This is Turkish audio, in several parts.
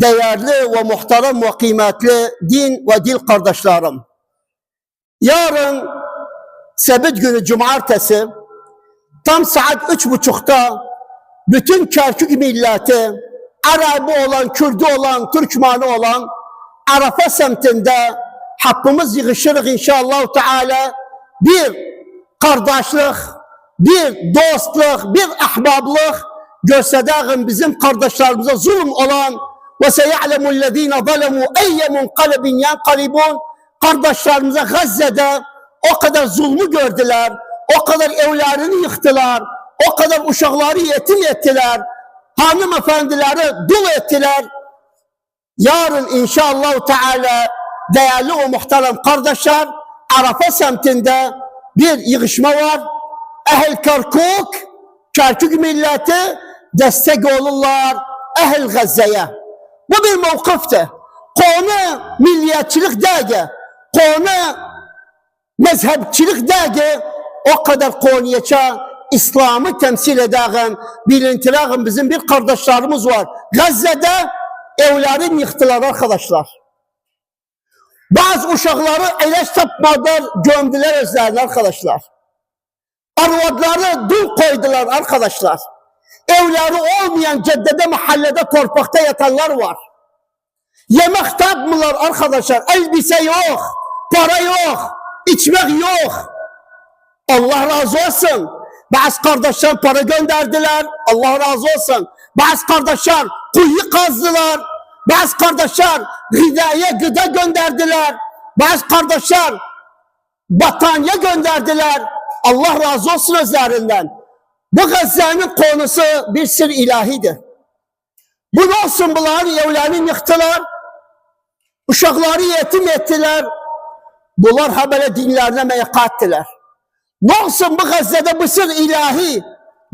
değerli ve muhterem ve kıymetli din ve dil kardeşlerim. Yarın Sebit günü cumartesi tam saat üç buçukta bütün Kerkük milleti Arabi olan, Kürdü olan, Türkmanı olan Arafa semtinde hakkımız yığışırıq inşallah Teala bir kardeşlik, bir dostluk, bir ahbablık gösterdiğim bizim kardeşlerimize zulüm olan ve seya'lemüllezine zalemu eyye munqalibin yanqalibun kardeşlerimize Gazze'de o kadar zulmü gördüler, o kadar evlerini yıktılar, o kadar uşakları yetim ettiler, hanımefendileri dul ettiler. Yarın inşallah Teala değerli ve muhterem kardeşler Arafa semtinde bir yığışma var. Ehl Kerkuk, Kerkük milleti destek olurlar Ehl Gazze'ye. Bu bir mevkifti. Konu milliyetçilik değil, konu mezhepçilik değil, o kadar Konya'ça İslam'ı temsil eden, bilintiren bizim bir kardeşlerimiz var. Gazze'de evlerini yıktılar arkadaşlar. Bazı uşakları eleş tapmadılar, gömdüler özlerine arkadaşlar. Arvadları dul koydular arkadaşlar. Evleri olmayan caddede mahallede torpakta yatanlar var. Yemek tapmıyorlar arkadaşlar. Elbise yok, para yok, içmek yok. Allah razı olsun. Bazı kardeşler para gönderdiler. Allah razı olsun. Bazı kardeşler kuyu kazdılar. Bazı kardeşler gıdaya gıda gönderdiler. Bazı kardeşler battaniye gönderdiler. Allah razı olsun özlerinden. Bu Gazze'nin konusu bir sır ilahidir. Bu olsun bunların evlerini yıktılar. Uşakları yetim ettiler. Bunlar ha böyle dinlerine meyakattiler. Ne olsun bu Gazze'de bu sır ilahi.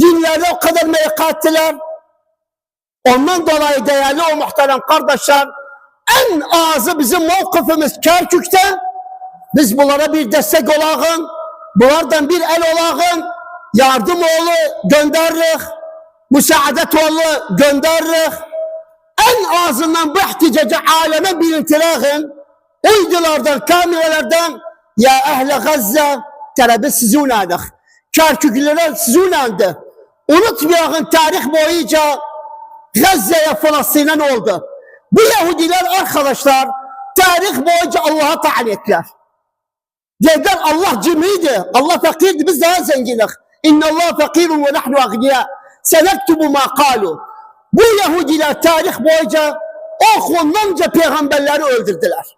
Dinlerde o kadar meyakattiler. Ondan dolayı değerli o muhterem kardeşler en azı bizim mevkifimiz Kerkük'te biz bunlara bir destek olağın, bunlardan bir el olağın, yardım oğlu gönderirik, müsaadet oğlu gönderirik. En azından bu ihticacı aleme bilintileğin, uydulardan, kamiyelerden ya ehle Gazze tele biz sizi unadık. Kerküklere sizi unandı. Unutmayın tarih boyunca Gazze'ye Filistin'e ne oldu? Bu Yahudiler arkadaşlar tarih boyunca Allah'a tayin ettiler. Dediler Allah cimriydi, Allah fakirdi, biz daha zenginlik. İnna Allah fakirun ve nahnu agniya. Senektubu ma kalu. Bu Yahudiler tarih boyunca okunlanca peygamberleri öldürdüler.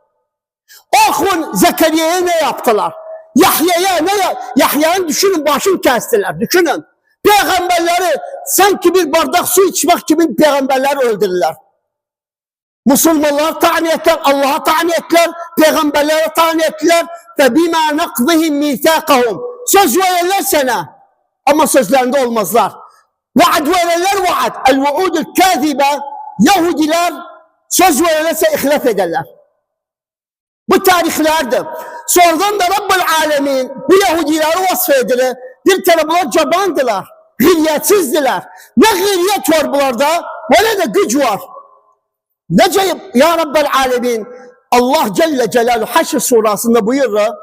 Okun Zekeriya'ya ne yaptılar? Yahya'ya ne ya Yahya'nın düşünün başını kestiler, düşünün. Peygamberleri sanki bir bardak su içmek gibi peygamberleri öldürürler. Müslümanlar tani ettiler, Allah'a tani ettiler, peygamberlere tani ettiler. Ve bima nakzihim mithaqahum. Söz verirler sana ama sözlerinde olmazlar. Vaad verirler vaad. El vuudul kazibe. Yahudiler söz verirlerse ihlaf ederler. Bu tarihlerdir. Sonradan da Rabbul Alemin bu Yahudileri vasfedilir. Bir kere bunlar cabandılar. Gıryetsizdiler. Ne gıryet var bunlarda ve ne de güç var. Nece ya Rabbel Alemin Allah Celle Celaluhu Haşr surasında buyurur.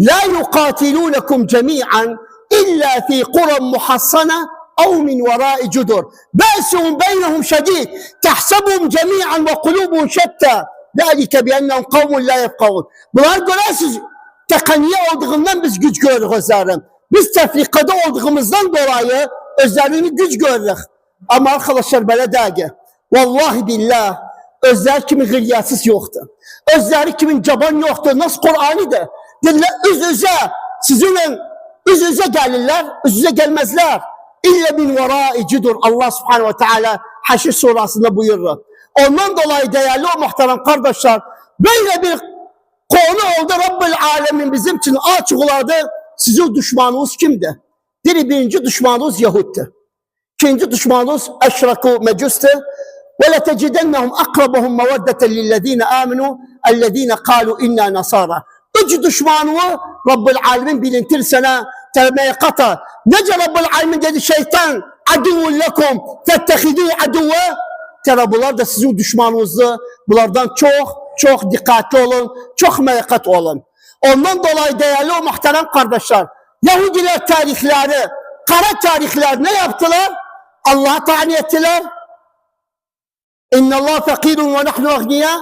La yuqatilunakum cemi'an illa fi quran muhassana أو من وراء جدر بأسهم بينهم شديد تحسبهم جميعا وقلوبهم شتى ذلك بأنهم قوم لا يفقهون Bunlar görürsünüz tekaniye olduğundan biz güç görürük özlerim. Biz tefrikada olduğumuzdan dolayı özlerini güç görürük. Ama arkadaşlar böyle değil. Vallahi billah özler kimin gılyatsız yoktu. Özleri kimin caban yoktu. Nasıl Kur'an'ıdır. Diller üz üze sizinle üz üze gelirler, üz üze gelmezler. İlle min verai cidur. Allah subhanehu ve teala Haşr surasında buyurur. Ondan dolayı değerli o muhterem kardeşler böyle bir konu oldu Rabbül Alemin bizim için açıkladı. Sizin düşmanınız kimdi? Biri birinci düşmanınız Yahud'tu. İkinci düşmanınız eşraku mecustu. وَلَتَجِدَنَّهُمْ أَقْرَبَهُمْ مَوَدَّةً لِلَّذ۪ينَ آمِنُوا الَّذ۪ينَ قَالُوا اِنَّا نَصَارَى Üç düşmanı Rabbül Alemin bilintir sana termeye kata. Nece Rabbül Alemin dedi şeytan aduvun lekum fettehidû aduve Tabi bunlar da sizin düşmanınızdır. Bunlardan çok çok dikkatli olun. Çok meyakkat olun. Ondan dolayı değerli o muhterem kardeşler. Yahudiler tarihleri, kara tarihler ne yaptılar? Allah'a tani ettiler. İnna Allah fakirun ve nahnu agniya.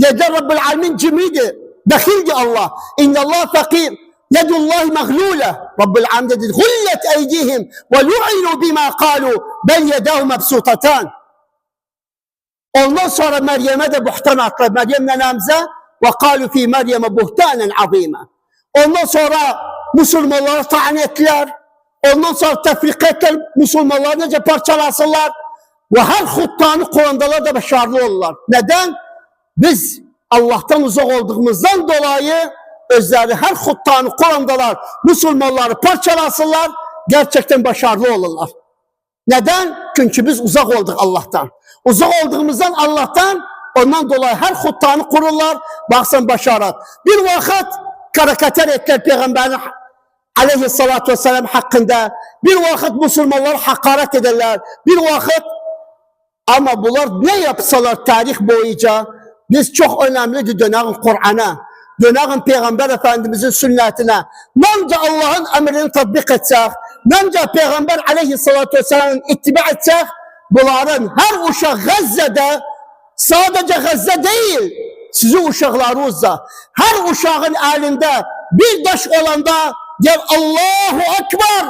Dediler Rabbul Alemin cimriydi. Bekildi Allah. İnna Allah fakir. Yedullahi mağlule. Rabbul Alemin dedi. Hullet eydihim ve lu'inu bima kalu. Bel yedahu mebsutatan. Ondan sonra Meryem'e de buhtan attılar. Meryem nenemize ve kalu fi Meryem'e buhtanen azime. Ondan sonra Müslümanları tayin ettiler. Ondan sonra tefrik ettiler. Müslümanları nece parçalasınlar. Ve her huttanı Kur'an'dalar da başarılı olurlar. Neden? Biz Allah'tan uzak olduğumuzdan dolayı özleri her huttanı Kur'an'dalar Müslümanları parçalasınlar. Gerçekten başarılı olurlar. Neden? Çünkü biz uzak olduk Allah'tan. Uzak olduğumuzdan Allah'tan ondan dolayı her huttanı kururlar. Baksın başarat. Bir vakit karikatür ettiler Peygamberin aleyhissalatü vesselam hakkında. Bir vakit Müslümanlar hakaret ederler. Bir vakit ama bunlar ne yapsalar tarih boyunca biz çok önemlidir döneğin Kur'an'a, döneğin Peygamber Efendimizin sünnetine. Nence Allah'ın emrini tatbik etsek, nence Peygamber aleyhissalatü vesselam'ın ittiba etsek, bunların her uşak Gazze'de, sadece Gazze değil, sizin uşaklarınız da, her uşağın elinde bir taş olanda der Allahu Ekber,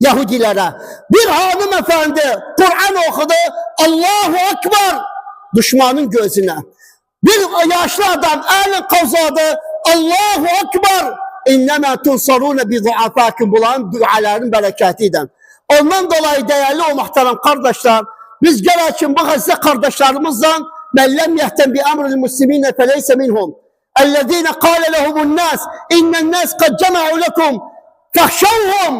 Yahudilere. Bir hanımefendi Kur'an okudu. Allahu Ekber düşmanın gözüne. Bir yaşlı adam elini kavzadı. Allahu Ekber İnnemâ tunsarûne bi duafâkim bulan duaların bereketiyle. Ondan dolayı değerli o muhterem kardeşler, biz gelekin bu Gazze kardeşlerimizden men lem yehtem bi emril muslimine feleyse minhum. اَلَّذ۪ينَ قَالَ لَهُمُ النَّاسِ اِنَّ النَّاسِ قَدْ جَمَعُوا لَكُمْ فَخْشَوْهُمْ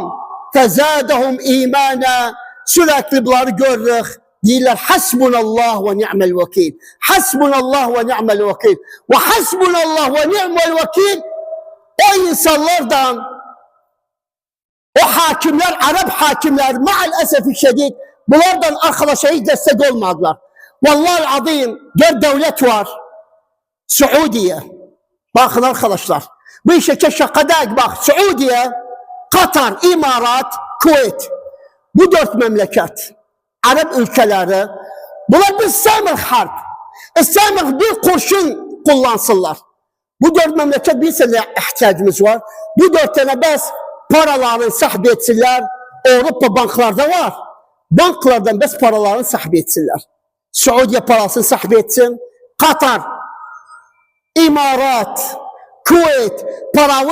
فَزَادَهُمْ اِيمَانًا Sürekli bunları görürük. Diyorlar hasbunallah ve ni'mel vekil. Hasbunallah ve ni'mel vekil. Ve hasbunallah ve ni'mel vekil o insanlardan o hakimler, Arap hakimler maalesef şiddet bunlardan arkadaşa hiç destek olmadılar. Vallahi azim bir devlet var. Suudiye. Bakın arkadaşlar. Bu işe şaka değil bak. Suudiye, Katar, İmarat, Kuveyt. Bu dört memleket. Arap ülkeleri. Bunlar bir istemiyor harp. İstemiyor bir kurşun kullansınlar. Bu dört memleket bir sene ihtiyacımız var. Bu dört tane bes paralarını sahip etsinler. Avrupa banklarda var. Banklardan bes paralarını sahip etsinler. Suudiye parasını sahip etsin. Katar, İmarat, Kuveyt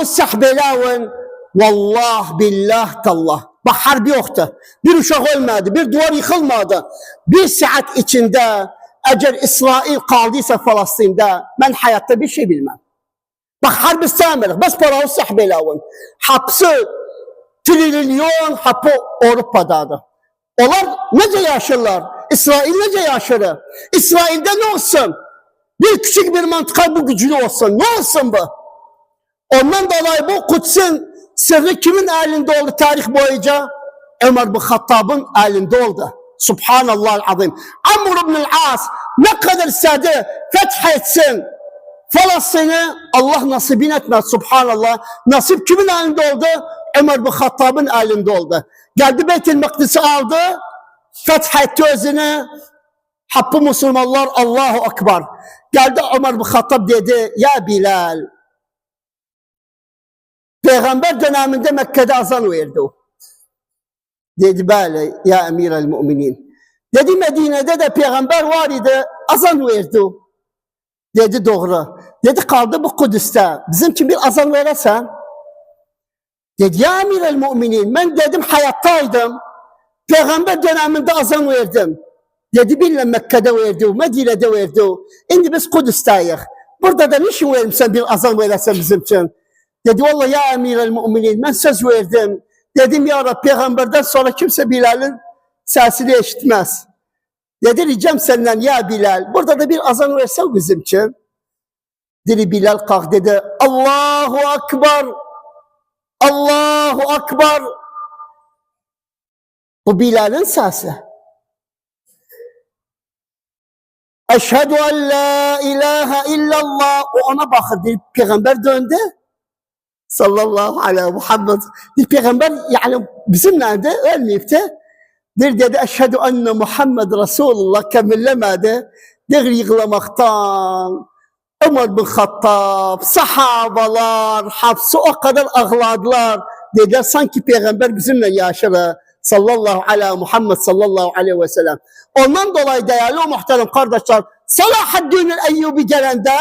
sahip elawın. Vallah billah tallah. Bak harbi yoktu. Bir uşak ölmedi, bir duvar yıkılmadı. Bir saat içinde eğer İsrail kaldıysa Filistin'de ben hayatta bir şey bilmem. Bak harbi istemiyoruz. Bas paranı sahip elawın. Hapsi trilyon hapı Avrupa'dadır. Onlar nece yaşarlar? İsrail nece yaşarı? İsrail'de ne olsun? Bir küçük bir mantıka bu güclü olsun. Ne olsun bu? Ondan dolayı bu Kudüs'ün sırrı kimin elinde oldu tarih boyunca? Ömer bin Hattab'ın elinde oldu. Subhanallah azim. Amr ibn al-As ne kadar istedi fethetsin. Filistin'i Allah nasibin etmez subhanallah. Nasip kimin elinde oldu? Ömer bin Hattab'ın elinde oldu. Geldi Beyt-i Mekdis'i aldı. Fethetti özünü. Hakkı Müslümanlar Allahu Ekber. Geldi Ömer bin Hattab dedi ya Bilal. Peygamber döneminde Mekke'de azan verdi o. Dedi böyle ya emir el müminin. Dedi Medine'de de peygamber var idi azan verdi. Dedi doğru. Dedi kaldı bu Kudüs'te. Bizim için bir azan veresen. Dedi ya emir el müminin. Ben dedim hayattaydım. Peygamber döneminde azan verdim. Dedi billah Mekke'de verdi, Medine'de verdi. Şimdi biz Kudüs'teyiz. Burada da niçin vermişsen bir azan veresen bizim için? Dedi vallahi ya emir el müminin ben söz verdim. Dedim ya Rabbi peygamberden sonra kimse Bilal'in sesini işitmez. Dedi ricam senden ya Bilal. Burada da bir azan versen bizim için. Dedi Bilal kalk dedi. Allahu Akbar. Allahu Akbar. Bu Bilal'in sesi. Eşhedü en la ilahe illallah. O ona bakır. Bir peygamber döndü. Sallallahu ve Muhammed. Bir peygamber yani bizim nerede ölmeyip de bir dedi eşhedü enne Muhammed Resulullah kemillemedi. Bir yıklamaktan Ömer bin Hattab, sahabalar, hapsi o kadar ağladılar. Dediler sanki peygamber bizimle yaşar. Sallallahu aleyhi Muhammed sallallahu aleyhi ve sellem. Ondan dolayı değerli o muhterem kardeşler, Salahaddin Eyyubi gelende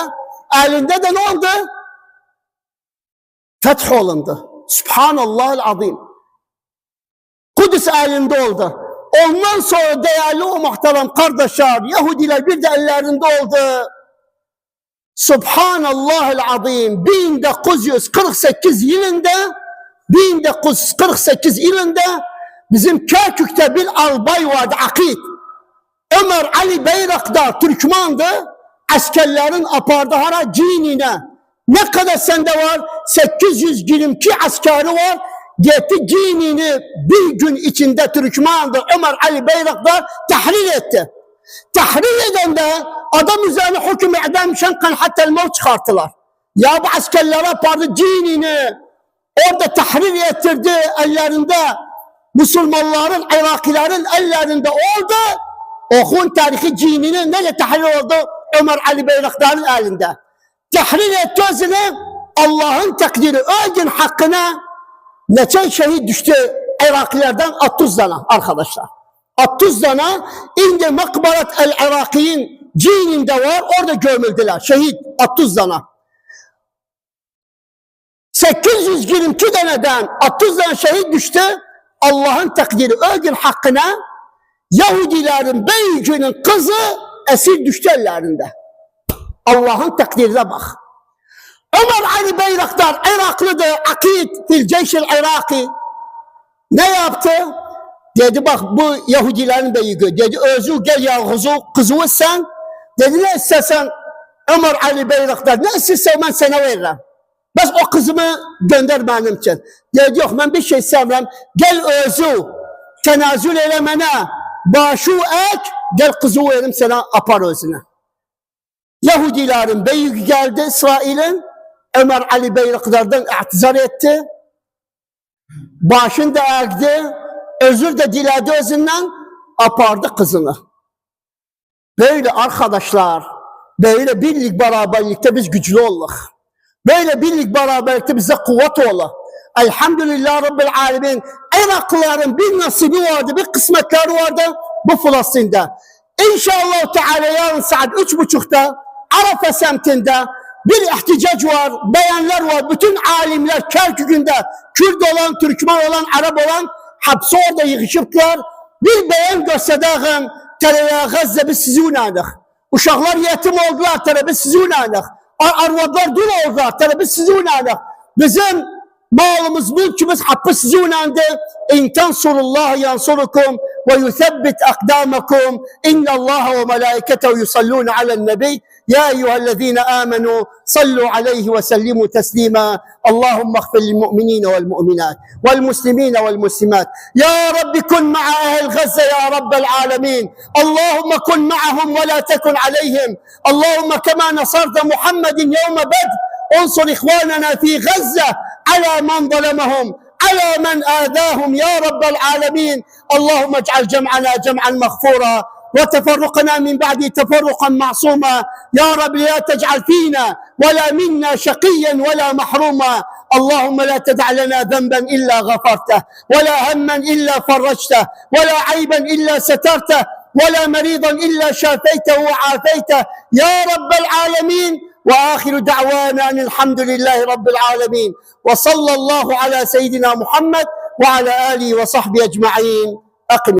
elinde de ne oldu? Feth olundu. Subhanallahul azim. Kudüs elinde oldu. Ondan sonra değerli o muhterem kardeşler, Yahudiler bir de ellerinde oldu. Subhanallahul azim 1948 yılında 1948 yılında bizim Kerkük'te bir albay vardı Akit. Ömer Ali Bayraktar Türkmandı. Askerlerin apardı hara cinine. Ne kadar sende var? 822 askeri var. Gitti cinini bir gün içinde Türkmandı. Ömer Ali Bayraktar tahrir etti. Tahrir edende adam üzerine hüküm idam şenkan hatta el çıkarttılar. Ya bu askerlere apardı cinini. Orada tahrir ettirdi ellerinde. Müslümanların, Irakilerin ellerinde oldu. Okun tarihi cininin nerede tahrir oldu? Ömer Ali Bayraktar'ın elinde. Tahrir etti özünü Allah'ın takdiri. O gün hakkına neçen şehit düştü Irakilerden 30 tane arkadaşlar. 30 tane indi makbarat el Irakiyin cininde var orada gömüldüler. Şehit 30 tane. 822 taneden 30 tane şehit düştü. Allah'ın takdiri o gün hakkına Yahudilerin büyücünün kızı esir düştü ellerinde. Allah'ın takdirine bak. Ömer Ali Bayraktar Iraklı'da akid fil ceyşil Iraki ne yaptı? Dedi bak bu Yahudilerin büyüğü. Dedi özü gel ya kuzu, kızı sen. Dedi ne istersen Ömer Ali Bayraktar ne istersen ben sana veririm. Bas o kızımı gönder benim için. Dedi yok ben bir şey istemem. Gel özü tenazül elemene başı ek gel kızı veririm sana apar özüne. Yahudilerin büyüğü geldi İsrail'in. Ömer Ali Bayraktar'dan i'tizar etti. Başını da erdi. Özür de diledi özünden. Apardı kızını. Böyle arkadaşlar, böyle birlik beraberlikte biz güçlü olduk. Böyle birlik beraberlikte bize kuvvet olur. Elhamdülillah Rabbil Alemin. Iraklıların bir nasibi vardı, bir kısmetleri vardı bu Filistin'de. İnşallah Teala yarın saat üç buçukta Arafa semtinde bir ihticac var, beyanlar var. Bütün alimler Kerkük'ünde Kürt olan, Türkmen olan, Arap olan hapse orada yığışıptılar. Bir beyan gösterdiğim tereyağı Gazze biz sizi unandık. Uşaklar yetim oldular tere biz sizi unandık. Ar arvadlar dul oldular tere biz sizi unandık. Bizim malımız, mülkümüz hakkı sizi unandı. İn tansurullah yansurukum ve yuthabbit akdamakum. İnna Allah ve melaiketehu yusallun alen nebi. يا أيها الذين آمنوا صلوا عليه وسلموا تسليما. اللهم اغفر للمؤمنين والمؤمنات والمسلمين والمسلمات. يا رب كن مع أهل غزة يا رب العالمين. اللهم كن معهم ولا تكن عليهم. اللهم كما نصرت محمد يوم بدر انصر إخواننا في غزة على من ظلمهم على من آذاهم يا رب العالمين. اللهم اجعل جمعنا جمعا مغفورا. وتفرقنا من بعده تفرقا معصوما. يا رب لا تجعل فينا ولا منا شقيا ولا محروما. اللهم لا تدع لنا ذنبا إلا غفرته ولا هما إلا فرجته ولا عيبا إلا سترته ولا مريضا إلا شافيته وعافيته. يا رب العالمين وآخر دعوانا أن الحمد لله رب العالمين. وصلى الله على سيدنا محمد وعلى آله وصحبه أجمعين. أقم